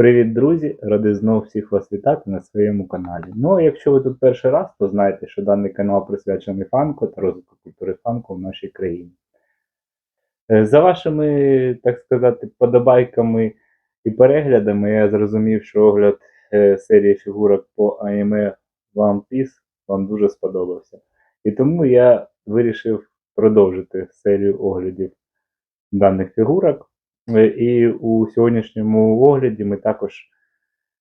Привіт, друзі! Радий знов всіх вас вітати на своєму каналі. Ну а якщо ви тут перший раз, то знайте, що даний канал присвячений фанку та розвитку культури фанку в нашій країні. Е, За вашими, так сказати, подобайками і переглядами, я зрозумів, що огляд е, серії фігурок по аніме One Piece вам дуже сподобався. І тому я вирішив продовжити серію оглядів даних фігурок. Е, І у сьогоднішньому огляді ми також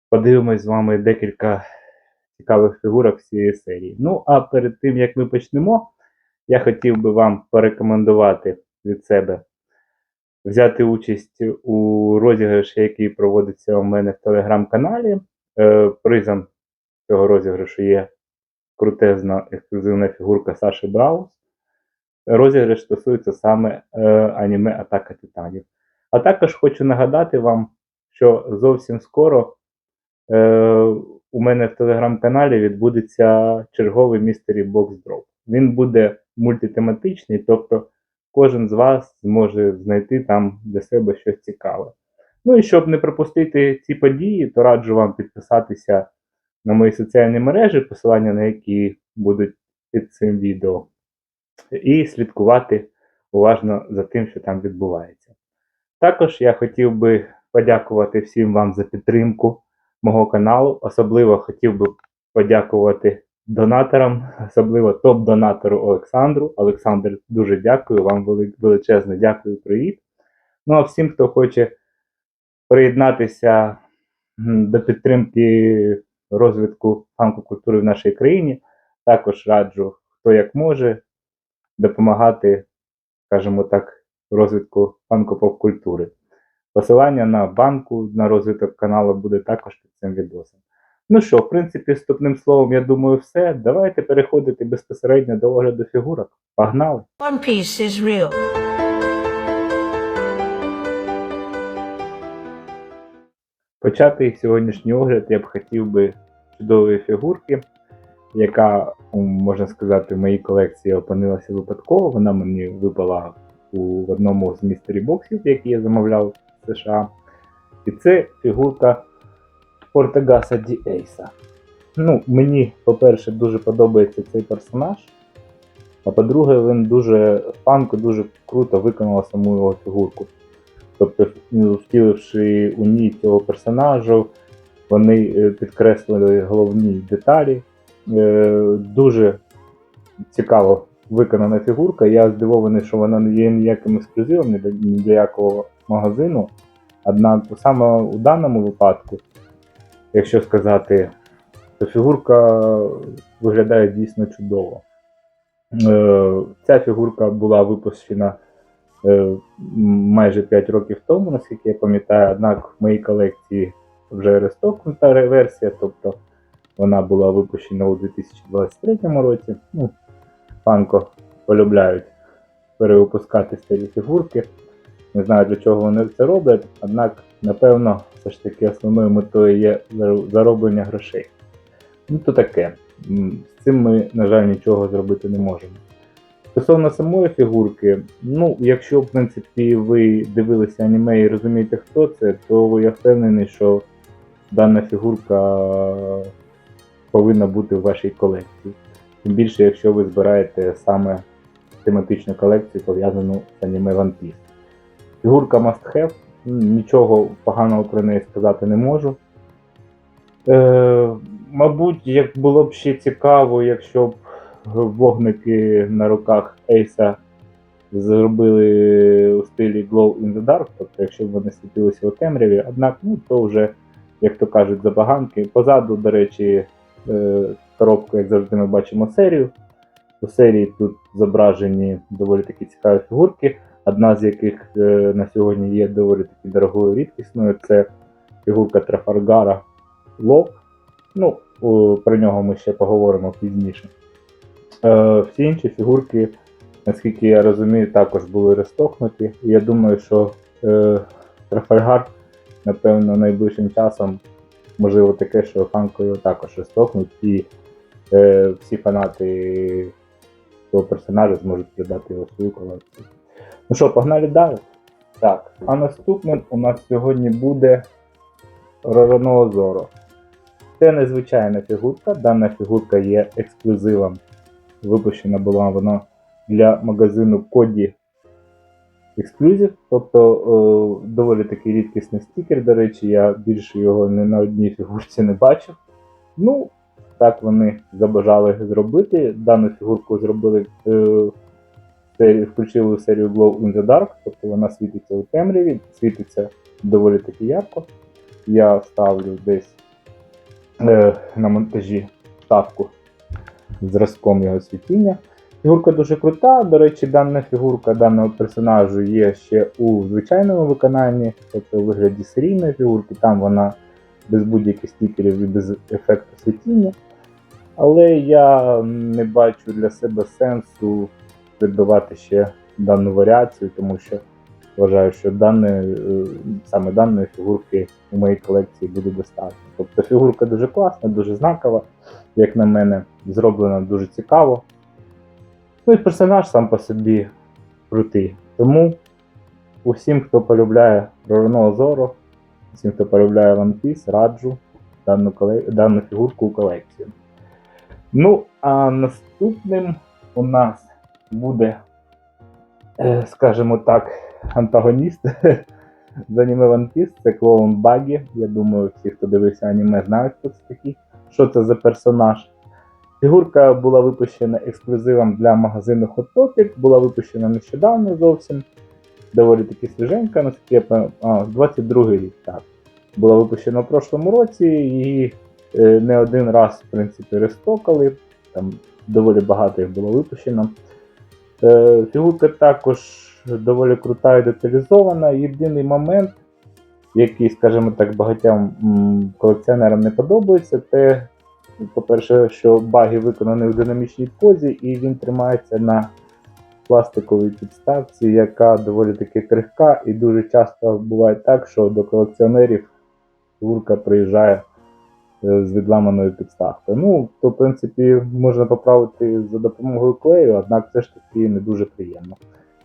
подивимось з вами декілька цікавих фігурок з цієї серії. Ну, а перед тим як ми почнемо, я хотів би вам порекомендувати від себе взяти участь у розіграші, який проводиться у мене в телеграм-каналі. Е, Призом цього розіграшу є крутезна ексклюзивна фігурка Саші Браус. Розіграш стосується саме е, аніме Атака Титанів. А також хочу нагадати вам, що зовсім скоро е, у мене в телеграм-каналі відбудеться черговий Mystery Box Drop. Він буде мультитематичний, тобто кожен з вас зможе знайти там для себе щось цікаве. Ну і щоб не пропустити ці події, то раджу вам підписатися на мої соціальні мережі, посилання на які будуть під цим відео, і слідкувати уважно за тим, що там відбувається. Також я хотів би подякувати всім вам за підтримку мого каналу. Особливо хотів би подякувати донаторам, особливо топ-донатору Олександру. Олександр, дуже дякую вам вели- величезне дякую, привіт. Ну а всім, хто хоче приєднатися до підтримки розвитку фанкокультури в нашій країні, також раджу, хто як може, допомагати, скажімо так, розвитку фанкопоп-культури. Посилання на банку на розвиток каналу буде також під цим відосом. Ну що, в принципі, вступним словом, я думаю, все. Давайте переходити безпосередньо до огляду фігурок. Погнали! One Piece is real. Почати сьогоднішній огляд я б хотів би чудової фігурки, яка, можна сказати, в моїй колекції опинилася випадково. Вона мені випала у одному з містері боксів, які я замовляв в США. І це фігурка Ортегаса Ді Ейса. Ну, мені, по-перше, дуже подобається цей персонаж. А по-друге, він дуже фанко, дуже круто виконав саму його фігурку. Тобто, втіливши у ній цього персонажу, вони е, підкреслили головні деталі. Е, Дуже цікаво виконана фігурка. Я здивований, що вона не є ніяким ексклюзивом ні для, якого магазину. Однак саме у даному випадку, якщо сказати, то фігурка виглядає дійсно чудово. Е, Ця фігурка була випущена е, майже 5 років тому, наскільки я пам'ятаю, однак в моїй колекції вже рестокнута версія, тобто вона була випущена у 2023 році. Ну, Фанко полюбляють перевипускати старі фігурки. Не знаю, для чого вони це роблять, однак, напевно, все ж таки основною метою є зароблення грошей. Ну, то таке. З цим ми, на жаль, нічого зробити не можемо. Стосовно самої фігурки, ну, якщо, в принципі, ви дивилися аніме і розумієте, хто це, то я впевнений, що дана фігурка повинна бути в вашій колекції. Тим більше, якщо ви збираєте саме тематичну колекцію, пов'язану з аніме One Piece. Фігурка must have, нічого поганого про неї сказати не можу. Е, мабуть, як було б ще цікаво, якщо б вогники на руках Ейса зробили у стилі Glow in the Dark, тобто якщо б вони світилися у темряві, однак, ну то вже, як то кажуть, забаганки. Позаду, до речі, е, коробку, як завжди, ми бачимо серію. У серії тут зображені доволі такі цікаві фігурки, одна з яких е, на сьогодні є доволі таки дорогою рідкісною. Це фігурка Трафаргара Лок. Ну, про нього ми ще поговоримо пізніше. Е, всі інші фігурки, наскільки я розумію, також були розтокнуті. І я думаю, що е, Трафальгар, напевно, найближчим часом можливо таке, що Фанко його також розтокнуть, і е, всі фанати цього персонажа зможуть придати його свою колекцію. Ну що, погнали далі? Так, а наступним у нас сьогодні буде Ророного Зоро. Це незвичайна фігурка. Дана фігурка є ексклюзивом. Випущена була вона для магазину Коді Exclusive, тобто е, доволі такий рідкісний стікер, до речі, я більше його ні на одній фігурці не бачив. Ну, так вони забажали зробити. Дану фігурку зробили е, включили серію Glow in the Dark, тобто вона світиться у темряві, світиться доволі таки ярко. Я ставлю десь е, на монтажі ставку зразком його світіння. Фігурка дуже крута. До речі, дана фігурка даного персонажу є ще у звичайному виконанні, тобто у вигляді серійної фігурки. Там вона без будь-яких стікерів і без ефекту світіння. Але я не бачу для себе сенсу придбавати ще дану варіацію, тому що вважаю, що дане, е, саме даної фігурки у моїй колекції буде достатньо. Тобто фігурка дуже класна, дуже знакова, як на мене, зроблена дуже цікаво. Ну і персонаж сам по собі крутий. Тому усім, хто полюбляє Ророного Зоро, усім, хто полюбляє One Piece, раджу дану, коле... дану фігурку у колекцію. Ну, а наступним у нас буде, е, скажімо так, антагоніст з аніме One Piece, це клоун Багі. Я думаю, всі, хто дивився аніме, знають, хто це такий. Що це за персонаж. Фігурка була випущена ексклюзивом для магазину Hot Topic, була випущена нещодавно зовсім. Доволі таки свіженька, наскільки я пам'ятаю, 22 рік, так. Була випущена в прошлому році і не один раз, в принципі, рестокали. Там доволі багато їх було випущено. Е, фігурка також доволі крута і деталізована. Єдиний момент, який, скажімо так, багатьом колекціонерам не подобається, це по-перше, що баги виконаний в динамічній позі, і він тримається на пластиковій підставці, яка доволі таки крихка, і дуже часто буває так, що до колекціонерів фігурка приїжджає е, з відламаною підставкою. Ну, то, в принципі, можна поправити за допомогою клею, однак це ж таки не дуже приємно.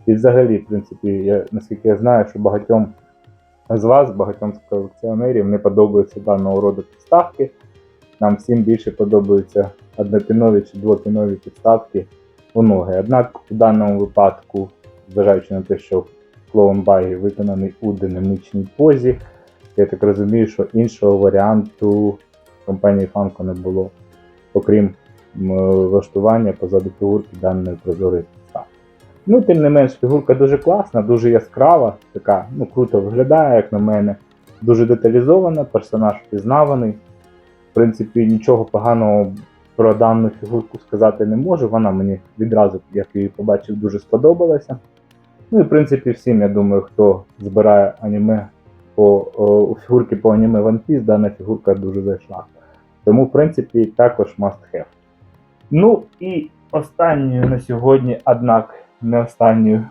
І взагалі, в принципі, я, наскільки я знаю, що багатьом з вас, багатьом з колекціонерів не подобаються даного роду підставки. Нам всім більше подобаються однопінові чи двопінові підставки у ноги. Однак у даному випадку, зважаючи на те, що клоун багі виконаний у динамічній позі, я так розумію, що іншого варіанту компанії Funko не було, окрім влаштування позаду фігурки даної прозорої підставки. Ну, тим не менш, фігурка дуже класна, дуже яскрава, така, ну, круто виглядає, як на мене, дуже деталізована, персонаж впізнаваний. В принципі, нічого поганого про дану фігурку сказати не можу. Вона мені відразу, як її побачив, дуже сподобалася. Ну і в принципі, всім, я думаю, хто збирає аніме по у фігурки по аніме One Piece, дана фігурка дуже зайшла. Тому, в принципі, також must have. Ну і останньою на сьогодні, однак не останньою,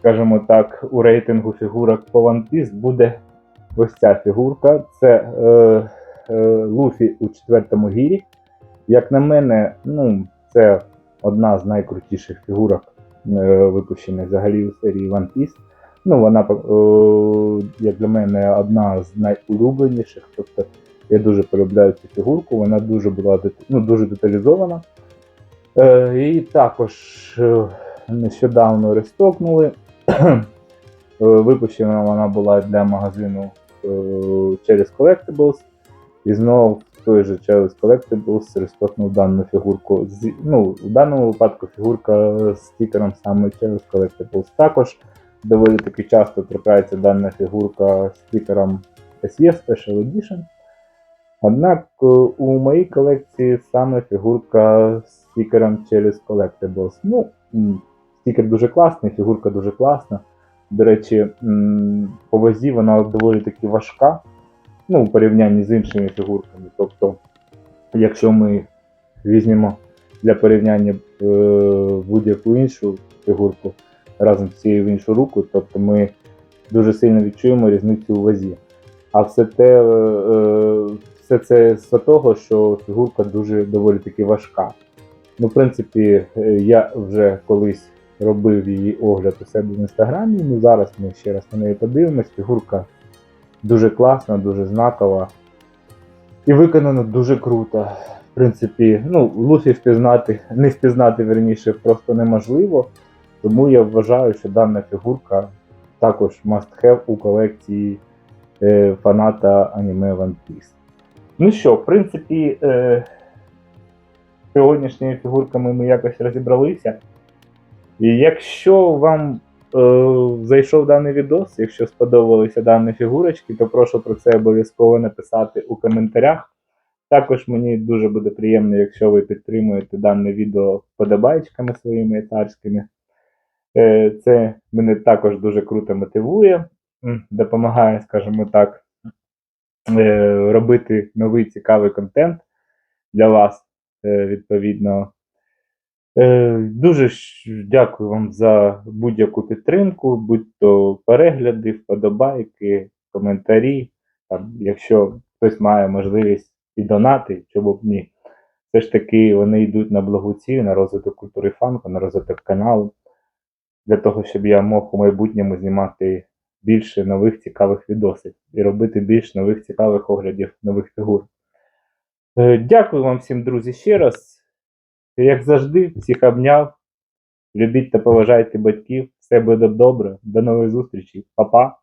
скажімо так, у рейтингу фігурок по One Piece буде ось ця фігурка. Це е, е, Луфі у четвертому гірі. Як на мене, ну, це одна з найкрутіших фігурок, е, випущених взагалі у серії One Piece. Ну, вона, е, як для мене, одна з найулюбленіших. Тобто я дуже полюбляю цю фігурку, вона дуже була ну, дуже деталізована. Е, і також е, нещодавно рестокнули. Випущена вона була для магазину через Collectibles. І знову в той же через Collectibles рестокнув дану фігурку. Ну, у даному випадку фігурка з стікером саме через Collectibles. Також доволі таки часто трапляється дана фігурка з стікером SE Special Edition. Однак е, у моїй колекції саме фігурка з стікером через Collectibles. Ну, стікер дуже класний, фігурка дуже класна. До речі, по вазі вона доволі таки важка ну, у порівнянні з іншими фігурками. Тобто, якщо ми візьмемо для порівняння е, будь-яку іншу фігурку разом з цією в іншу руку, тобто ми дуже сильно відчуємо різницю у вазі. А все те, е, е, все це з того, що фігурка дуже доволі таки важка. Ну, в принципі, е, я вже колись робив її огляд у себе в інстаграмі. Ну зараз ми ще раз на неї подивимось. Фігурка дуже класна, дуже знакова. І виконано дуже круто. В принципі, ну, Луфі впізнати, не впізнати верніше просто неможливо. Тому я вважаю, що дана фігурка також must have у колекції е, фаната аніме One Piece. Ну що, в принципі, е, сьогоднішніми фігурками ми якось розібралися. І якщо вам е, зайшов даний відос, якщо сподобалися дані фігурочки, то прошу про це обов'язково написати у коментарях. Також мені дуже буде приємно, якщо ви підтримуєте дане відео вподобайками своїми царськими. Е, Це мене також дуже круто мотивує, допомагає, скажімо так, е, робити новий цікавий контент для вас, е, відповідно. Дуже дякую вам за будь-яку підтримку, будь-то перегляди, вподобайки, коментарі. Там, якщо хтось має можливість і донати, чому б ні. Все ж таки вони йдуть на благу ціль, на розвиток культури фанку, на розвиток каналу, для того, щоб я мог у майбутньому знімати більше нових цікавих відосів і робити більш нових цікавих оглядів нових фігур. Е, Дякую вам всім, друзі, ще раз. Як завжди, всіх обняв. Любіть та поважайте батьків. Все буде добре. До нових зустрічей. Па-па.